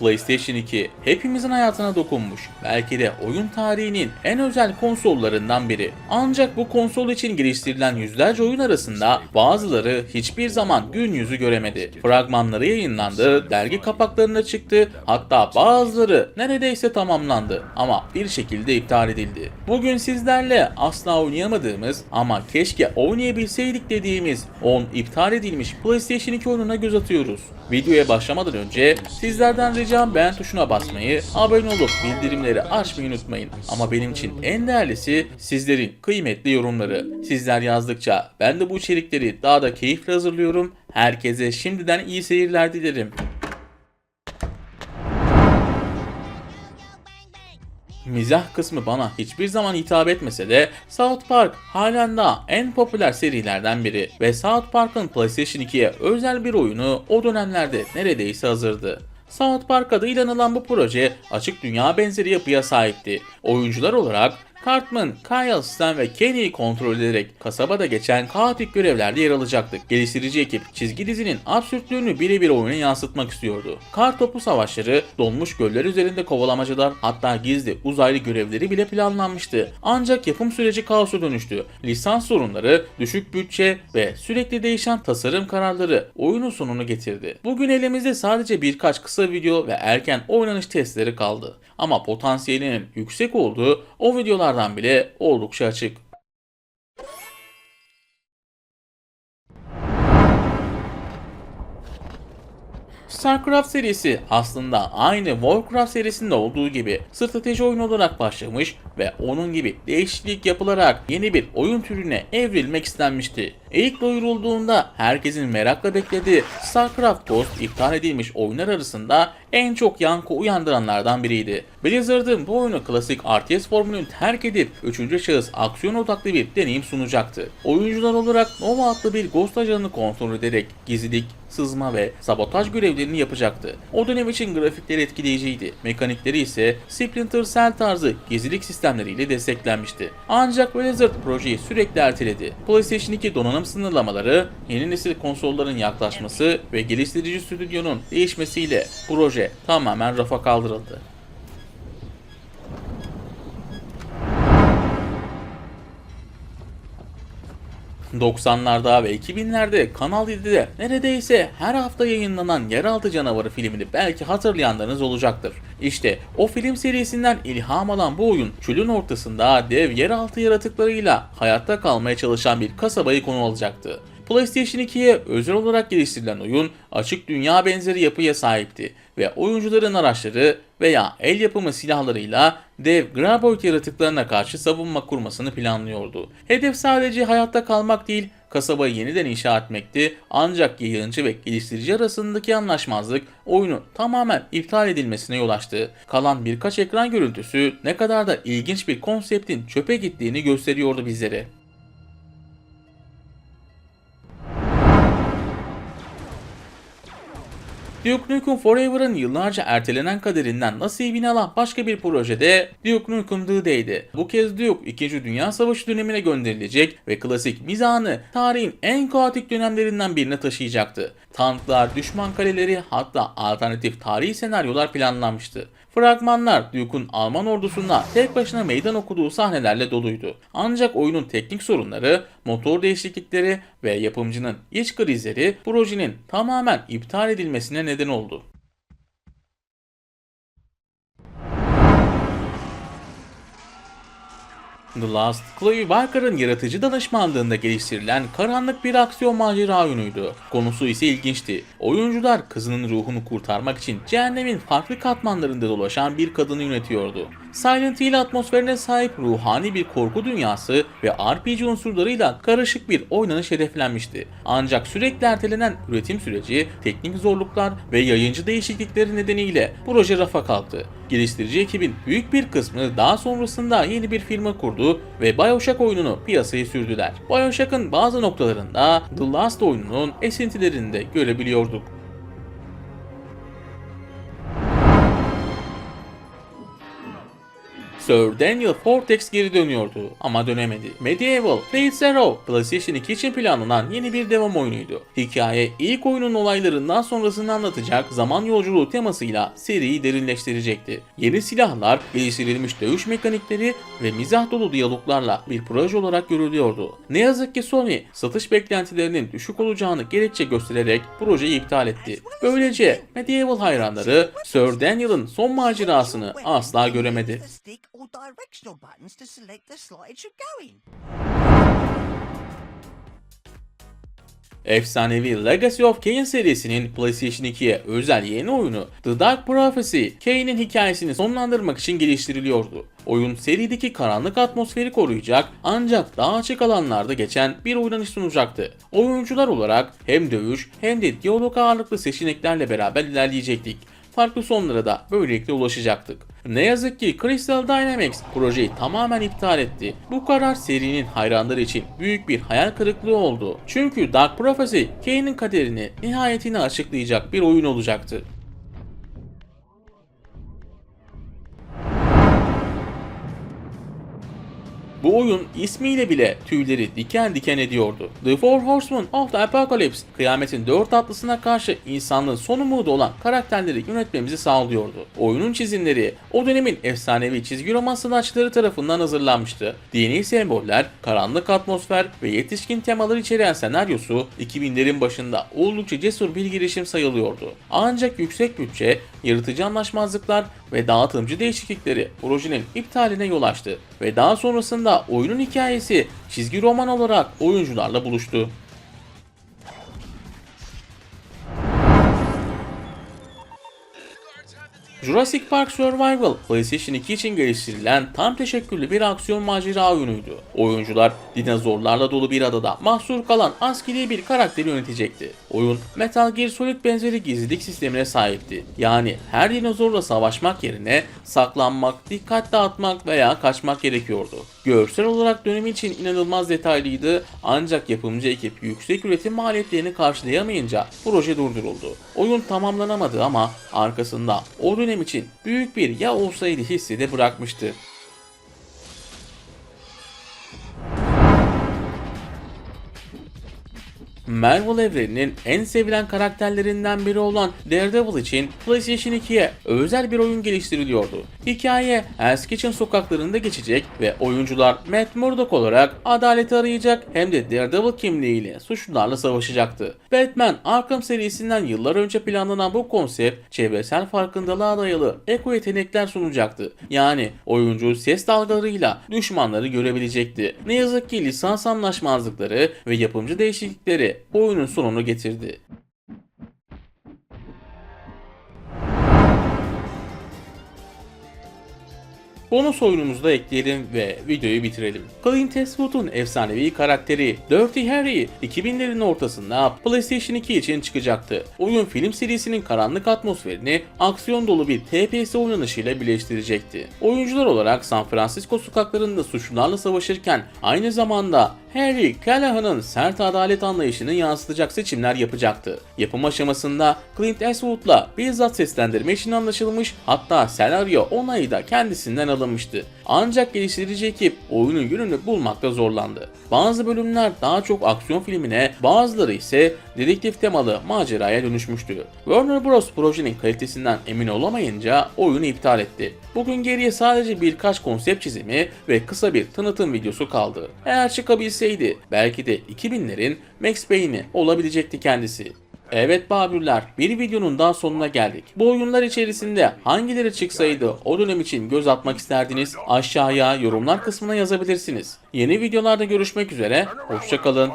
PlayStation 2 hepimizin hayatına dokunmuş. Belki de oyun tarihinin en özel konsollarından biri. Ancak bu konsol için geliştirilen yüzlerce oyun arasında bazıları hiçbir zaman gün yüzü göremedi. Fragmanları yayınlandı, dergi kapaklarına çıktı, hatta bazıları neredeyse tamamlandı ama bir şekilde iptal edildi. Bugün sizlerle asla oynayamadığımız ama keşke oynayabilseydik dediğimiz 10 iptal edilmiş PlayStation 2 oyununa göz atıyoruz. Videoya başlamadan önce sizlerden ricam beğen tuşuna basmayı, abone olup bildirimleri açmayı unutmayın. Ama benim için en değerlisi sizlerin kıymetli yorumları. Sizler yazdıkça ben de bu içerikleri daha da keyifle hazırlıyorum. Herkese şimdiden iyi seyirler dilerim. Mizah kısmı bana hiçbir zaman hitap etmese de South Park halen daha en popüler serilerden biri ve South Park'ın PlayStation 2'ye özel bir oyunu o dönemlerde neredeyse hazırdı. South Park adıyla anılan bu proje açık dünya benzeri yapıya sahipti. Oyuncular olarak Cartman, Kyle, Stan ve Kenny'yi kontrol ederek kasabada geçen kaotik görevlerde yer alacaktık. Geliştirici ekip çizgi dizinin absürtlüğünü birebir oyuna yansıtmak istiyordu. Kar topu savaşları, donmuş göller üzerinde kovalamacalar hatta gizli uzaylı görevleri bile planlanmıştı. Ancak yapım süreci kaosa dönüştü. Lisans sorunları, düşük bütçe ve sürekli değişen tasarım kararları oyunun sonunu getirdi. Bugün elimizde sadece birkaç kısa video ve erken oynanış testleri kaldı. Ama potansiyelinin yüksek olduğu o videolardan bile oldukça açık. StarCraft serisi aslında aynı Warcraft serisinde olduğu gibi strateji oyunu olarak başlamış ve onun gibi değişiklik yapılarak yeni bir oyun türüne evrilmek istenmişti. İlk duyurulduğunda herkesin merakla beklediği StarCraft Ghost iptal edilmiş oyunlar arasında en çok yankı uyandıranlardan biriydi. Blizzard'ın bu oyunu klasik RTS formülünü terk edip 3. şahıs aksiyon odaklı bir deneyim sunacaktı. Oyuncular olarak Nova adlı bir Ghost ajanını kontrol ederek gizlilik, sızma ve sabotaj görevlerini yapacaktı. O dönem için grafikleri etkileyiciydi. Mekanikleri ise Splinter Cell tarzı gizlilik sistemleriyle desteklenmişti. Ancak Blizzard projeyi sürekli erteledi. PlayStation 2 donanım sınırlamaları, yeni nesil konsolların yaklaşması ve geliştirici stüdyonun değişmesiyle proje tamamen rafa kaldırıldı. 90'larda ve 2000'lerde Kanal 7'de neredeyse her hafta yayınlanan Yeraltı Canavarı filmini belki hatırlayanlarınız olacaktır. İşte o film serisinden ilham alan bu oyun çölün ortasında dev yeraltı yaratıklarıyla hayatta kalmaya çalışan bir kasabayı konu alacaktı. PlayStation 2'ye özel olarak geliştirilen oyun açık dünya benzeri yapıya sahipti ve oyuncuların araçları veya el yapımı silahlarıyla dev Graboid yaratıklarına karşı savunma kurmasını planlıyordu. Hedef sadece hayatta kalmak değil, kasabayı yeniden inşa etmekti ancak yayıncı ve geliştirici arasındaki anlaşmazlık oyunu tamamen iptal edilmesine yol açtı. Kalan birkaç ekran görüntüsü ne kadar da ilginç bir konseptin çöpe gittiğini gösteriyordu bizlere. Duke Nukem Forever'ın yıllarca ertelenen kaderinden nasibini alan başka bir projede Duke Nukem The Day'di. Bu kez Duke 2. Dünya Savaşı dönemine gönderilecek ve klasik mizahını tarihin en kaotik dönemlerinden birine taşıyacaktı. Tanklar, düşman kaleleri hatta alternatif tarihi senaryolar planlanmıştı. Fragmanlar Duke'un Alman ordusuna tek başına meydan okuduğu sahnelerle doluydu. Ancak oyunun teknik sorunları, motor değişiklikleri ve yapımcının iç krizleri projenin tamamen iptal edilmesine neden oldu. The Last, Chloe Barker'ın yaratıcı danışmanlığında geliştirilen karanlık bir aksiyon macera oyunuydu. Konusu ise ilginçti. Oyuncular kızının ruhunu kurtarmak için cehennemin farklı katmanlarında dolaşan bir kadını yönetiyordu. Silent Hill atmosferine sahip ruhani bir korku dünyası ve RPG unsurlarıyla karışık bir oynanış hedeflenmişti. Ancak sürekli ertelenen üretim süreci, teknik zorluklar ve yayıncı değişiklikleri nedeniyle proje rafa kalktı. Geliştirici ekibin büyük bir kısmı daha sonrasında yeni bir firma kurdu ve Bioshock oyununu piyasaya sürdüler. Bioshock'ın bazı noktalarında The Last oyununun esintilerini de görebiliyorduk. Sir Daniel Fortex geri dönüyordu ama dönemedi. Medieval Fate Zero PlayStation 2 için planlanan yeni bir devam oyunuydu. Hikaye ilk oyunun olaylarından sonrasını anlatacak zaman yolculuğu temasıyla seriyi derinleştirecekti. Yeni silahlar, geliştirilmiş dövüş mekanikleri ve mizah dolu diyaloglarla bir proje olarak görülüyordu. Ne yazık ki Sony satış beklentilerinin düşük olacağını gerekçe göstererek projeyi iptal etti. Böylece Medieval hayranları Sir Daniel'ın son macerasını asla göremedi. Or directional buttons to select the slide you're going. Efsanevi Legacy of Kain serisinin PlayStation 2'ye özel yeni oyunu The Dark Prophecy, Kain'in hikayesini sonlandırmak için geliştiriliyordu. Oyun serideki karanlık atmosferi koruyacak ancak daha açık alanlarda geçen bir oynanış sunacaktı. Oyuncular olarak hem dövüş hem de diyalog ağırlıklı seçeneklerle beraber ilerleyecektik farklı sonlara da böylelikle ulaşacaktık. Ne yazık ki Crystal Dynamics projeyi tamamen iptal etti. Bu karar serinin hayranları için büyük bir hayal kırıklığı oldu. Çünkü Dark Prophecy, Kane'in kaderini, nihayetini açıklayacak bir oyun olacaktı. Bu oyun ismiyle bile tüyleri diken diken ediyordu. The Four Horsemen of the Apocalypse, kıyametin dört atlısına karşı insanlığın son umudu olan karakterleri yönetmemizi sağlıyordu. Oyunun çizimleri o dönemin efsanevi çizgi roman sanatçıları tarafından hazırlanmıştı. Dini semboller, karanlık atmosfer ve yetişkin temalar içeren senaryosu 2000'lerin başında oldukça cesur bir girişim sayılıyordu. Ancak yüksek bütçe, yaratıcı anlaşmazlıklar ve dağıtımcı değişiklikleri projenin iptaline yol açtı ve daha sonrasında oyunun hikayesi çizgi roman olarak oyuncularla buluştu. Jurassic Park Survival PlayStation 2 için geliştirilen tam teşekküllü bir aksiyon macera oyunuydu. Oyuncular dinozorlarla dolu bir adada mahsur kalan askeri bir karakteri yönetecekti. Oyun Metal Gear Solid benzeri gizlilik sistemine sahipti. Yani her dinozorla savaşmak yerine saklanmak, dikkat dağıtmak veya kaçmak gerekiyordu. Görsel olarak dönemi için inanılmaz detaylıydı ancak yapımcı ekip yüksek üretim maliyetlerini karşılayamayınca proje durduruldu. Oyun tamamlanamadı ama arkasında o dönem için büyük bir ya olsaydı hissi de bırakmıştı. Marvel evreninin en sevilen karakterlerinden biri olan Daredevil için PlayStation 2'ye özel bir oyun geliştiriliyordu. Hikaye Hell's Kitchen sokaklarında geçecek ve oyuncular Matt Murdock olarak adaleti arayacak hem de Daredevil kimliğiyle suçlularla savaşacaktı. Batman Arkham serisinden yıllar önce planlanan bu konsept çevresel farkındalığa dayalı eko yetenekler sunacaktı. Yani oyuncu ses dalgalarıyla düşmanları görebilecekti. Ne yazık ki lisans anlaşmazlıkları ve yapımcı değişiklikleri oyunun sonunu getirdi. Bonus oyunumuzu da ekleyelim ve videoyu bitirelim. Clint Eastwood'un efsanevi karakteri Dirty Harry 2000'lerin ortasında PlayStation 2 için çıkacaktı. Oyun film serisinin karanlık atmosferini aksiyon dolu bir TPS oynanışıyla birleştirecekti. Oyuncular olarak San Francisco sokaklarında suçlularla savaşırken aynı zamanda Harry Callahan'ın sert adalet anlayışını yansıtacak seçimler yapacaktı. Yapım aşamasında Clint Eastwood'la bizzat seslendirme için anlaşılmış hatta senaryo onayı da kendisinden alınmıştı. Ancak geliştirici ekip oyunun yönünü bulmakta zorlandı. Bazı bölümler daha çok aksiyon filmine, bazıları ise dedektif temalı maceraya dönüşmüştü. Warner Bros. projenin kalitesinden emin olamayınca oyunu iptal etti. Bugün geriye sadece birkaç konsept çizimi ve kısa bir tanıtım videosu kaldı. Eğer çıkabilseydi belki de 2000'lerin Max Payne'i olabilecekti kendisi. Evet Babürler, bir videonun daha sonuna geldik. Bu oyunlar içerisinde hangileri çıksaydı o dönem için göz atmak isterdiniz? Aşağıya yorumlar kısmına yazabilirsiniz. Yeni videolarda görüşmek üzere, hoşçakalın.